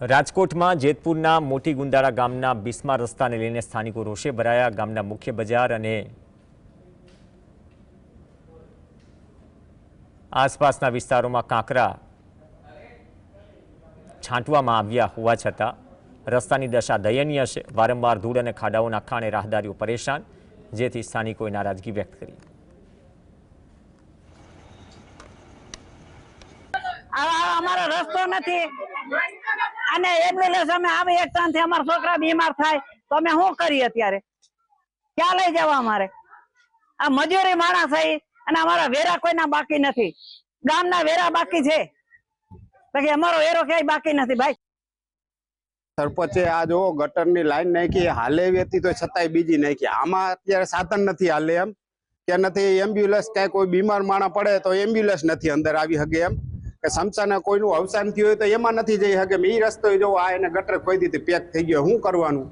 રાજકોટમાં જેતપુરના મોટી ગુંદાળા ગામના બિસ્મા રસ્તાને લઈને સ્થાનિકો રોષે ભરાયા. ગામના મુખ્ય બજાર અને આસપાસના વિસ્તારોમાં કાંકરા છાંટવામાં આવ્યા હોવા છતાં રસ્તાની દશા દયનીય છે. વારંવાર ધૂળ અને ખાડાઓના ખાણે રાહદારીઓ પરેશાન, જેથી સ્થાનિકોએ નારાજગી વ્યક્ત કરી. અમારો રસ્તો નથી. અને એમ્બ્યુલન્સ અમે આવી એક થી અમારા છોકરા બીમાર થાય, તો અમે શું કરીએ અત્યારે? ક્યાં લઈ જવા અમારે? આ મજૂરી માણસ અને અમારા વેરા કોઈના બાકી નથી. ગામના વેરા બાકી છે. બાકી અમારો વેરો ક્યાંય બાકી નથી, ભાઈ. સરપંચે આ જો ગટરની લાઈન નાખી, હાલે એવી હતી તો છતાંય બીજી નાખી. આમાં અત્યારે સાધન નથી હાલે એમ. કે નથી એમ્બ્યુલન્સ ક્યાંય કોઈ બીમાર માણસ પડે તો એમ્બ્યુલન્સ નથી અંદર આવી શકે એમ. કે સમસાને કોઈનું અવસાન થયું હોય તો એમાં નથી જઈ શકે. એ રસ્તો જો આ એને ગટર ખોઈ દીધી, પેક થઈ ગયો. શું કરવાનું?